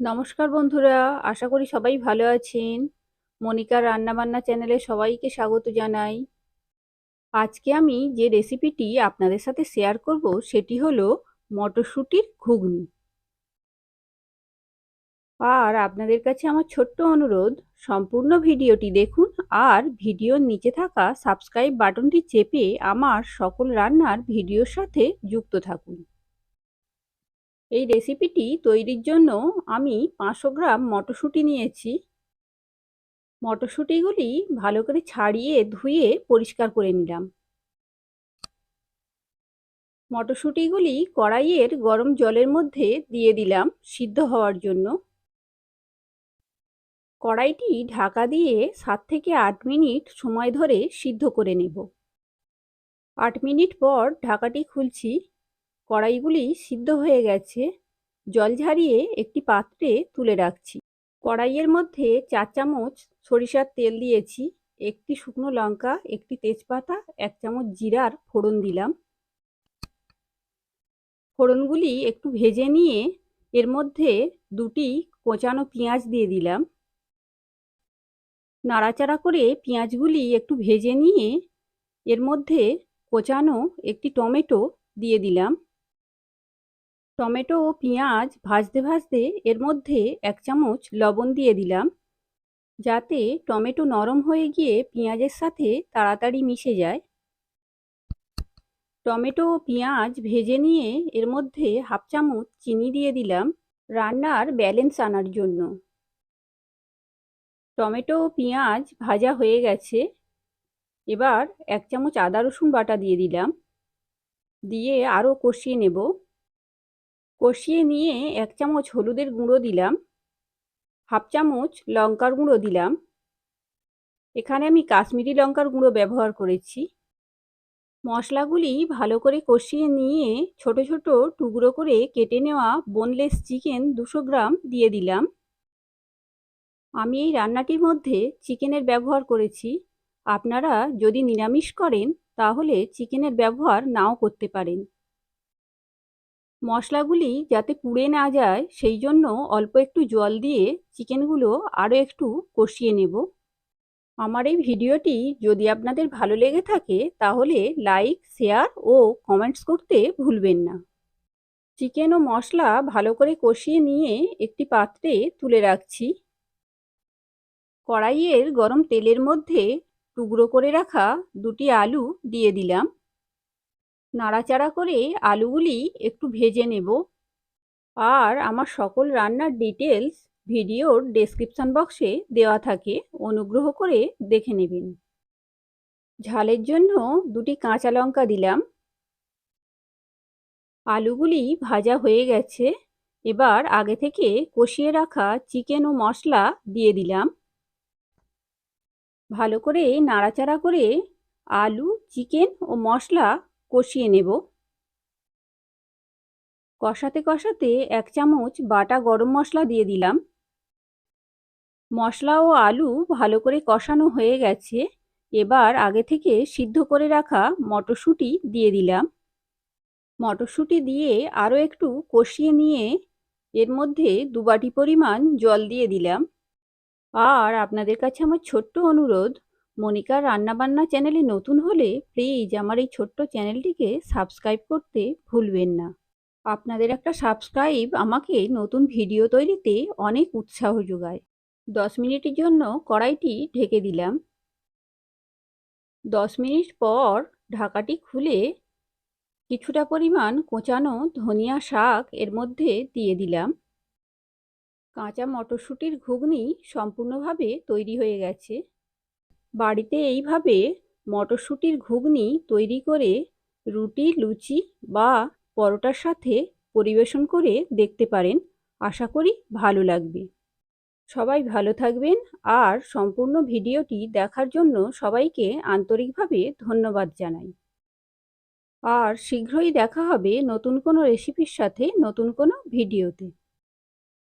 নমস্কার বন্ধুরা, আশা করি সবাই ভালো আছেন। মনিকার রান্নাবান্না চ্যানেলে সবাইকে স্বাগত জানাই। আজকে আমি যে রেসিপিটি আপনাদের সাথে শেয়ার করব, সেটি হলো মটরশুঁটির ঘুগনি। আর আপনাদের কাছে আমার ছোট্ট অনুরোধ, সম্পূর্ণ ভিডিওটি দেখুন আর ভিডিওর নিচে থাকা সাবস্ক্রাইব বাটনটি চেপে আমার সকল রান্নার ভিডিওর সাথে যুক্ত থাকুন। এই রেসিপিটি তৈরির জন্য আমি পাঁচশো গ্রাম মটরশুঁটি নিয়েছি। মটরশুঁটিগুলি ভালো করে ছাড়িয়ে ধুয়ে পরিষ্কার করে নিলাম। মটরশুঁটিগুলি কড়াইয়ের গরম জলের মধ্যে দিয়ে দিলাম সিদ্ধ হওয়ার জন্য। কড়াইটি ঢাকা দিয়ে সাত থেকে আট মিনিট সময় ধরে সিদ্ধ করে নেব। আট মিনিট পর ঢাকাটি খুলছি। কড়াইগুলি সিদ্ধ হয়ে গেছে। জল ঝারিয়ে একটি পাত্রে তুলে রাখছি। কড়াইয়ের মধ্যে চার চামচ সরিষার তেল দিয়েছি, একটি শুকনো লঙ্কা, একটি তেজপাতা, এক চামচ জিরার ফোড়ন দিলাম। ফোড়নগুলি একটু ভেজে নিয়ে এর মধ্যে দুটি কোচানো পেঁয়াজ দিয়ে দিলাম। নাড়াচাড়া করে পেঁয়াজগুলি একটু ভেজে নিয়ে এর মধ্যে কোচানো একটি টমেটো দিয়ে দিলাম। টমেটো ও পেঁয়াজ ভাজতে ভাজতে এর মধ্যে এক চামচ লবণ দিয়ে দিলাম, যাতে টমেটো নরম হয়ে গিয়ে পেঁয়াজের সাথে তাড়াতাড়ি মিশে যায়। টমেটো ও পেঁয়াজ ভেজে নিয়ে এর মধ্যে হাফ চামচ চিনি দিয়ে দিলাম রান্নার ব্যালেন্স আনার জন্য। টমেটো ও পেঁয়াজ ভাজা হয়ে গেছে, এবার এক চামচ আদা রসুন বাটা দিয়ে দিলাম, দিয়ে আরও কষিয়ে নেব। কষিয়ে নিয়ে এক চামচ হলুদের গুঁড়ো দিলাম। হাফ চামচ লঙ্কার গুঁড়ো দিলাম। এখানে আমি কাশ্মীরি লঙ্কার গুঁড়ো ব্যবহার করেছি। মশলাগুলি ভালো করে কষিয়ে নিয়ে ছোট ছোট টুকরো করে কেটে নেওয়া বোনলেস চিকেন দুশো গ্রাম দিয়ে দিলাম। আমি এই রান্নাটির মধ্যে চিকেনের ব্যবহার করেছি। আপনারা যদি নিরামিষ করেন, তাহলে চিকেনের ব্যবহার নাও করতে পারেন। মশলাগুলি যাতে পুড়ে না যায়, সেই জন্য অল্প একটু জল দিয়ে চিকেনগুলো আরও একটু কষিয়ে নেব। আমার এই ভিডিওটি যদি আপনাদের ভালো লেগে থাকে, তাহলে লাইক, শেয়ার ও কমেন্টস করতে ভুলবেন না। চিকেন ও মশলা ভালো করে কষিয়ে নিয়ে একটি পাত্রে তুলে রাখছি। কড়াইয়ের গরম তেলের মধ্যে টুকরো করে রাখা দুটি আলু দিয়ে দিলাম। নাড়াচাড়া করে আলুগুলি একটু ভেজে নেব। আর আমার সকল রান্নার ডিটেলস ভিডিওর ডেসক্রিপশান বক্সে দেওয়া থাকে, অনুগ্রহ করে দেখে নেবেন। ঝালের জন্য দুটি কাঁচা লঙ্কা দিলাম। আলুগুলি ভাজা হয়ে গেছে। এবার আগে থেকে কষিয়ে রাখা চিকেন ও মশলা দিয়ে দিলাম। ভালো করে নাড়াচাড়া করে আলু চিকেন ও মশলা কষিয়ে নেব। কষাতে কষাতে এক চামচ বাটা গরম মশলা দিয়ে দিলাম। মশলা ও আলু ভালো করে কষানো হয়ে গেছে। এবার আগে থেকে সিদ্ধ করে রাখা মটরশুঁটি দিয়ে দিলাম। মটরশুঁটি দিয়ে আরও একটু কষিয়ে নিয়ে এর মধ্যে দু বাটি পরিমাণ জল দিয়ে দিলাম। আর আপনাদের কাছে আমার ছোট্ট অনুরোধ মনিকার রান্নাবান্না চ্যানেলে নতুন হলে প্লিজ আমার এই ছোট্ট চ্যানেলটিকে সাবস্ক্রাইব করতে ভুলবেন না। আপনাদের একটা সাবস্ক্রাইব আমাকে নতুন ভিডিও তৈরিতে অনেক উৎসাহ যোগায়। দশ মিনিটের জন্য কড়াইটি ঢেকে দিলাম। দশ মিনিট পর ঢাকাটি খুলে কিছুটা পরিমাণ কোচানো ধনিয়া শাক এর মধ্যে দিয়ে দিলাম। কাঁচা মটরশুঁটির ঘুগনি সম্পূর্ণভাবে তৈরি হয়ে গেছে। বাড়িতে এইভাবে মটরশুঁটির ঘুগনি তৈরি করে রুটি, লুচি বা পরোটার সাথে পরিবেশন করে দেখতে পারেন। আশা করি ভালো লাগবে। সবাই ভালো থাকবেন আর সম্পূর্ণ ভিডিওটি দেখার জন্য সবাইকে আন্তরিকভাবে ধন্যবাদ জানাই। আর শীঘ্রই দেখা হবে নতুন কোনো রেসিপির সাথে নতুন কোনো ভিডিওতে।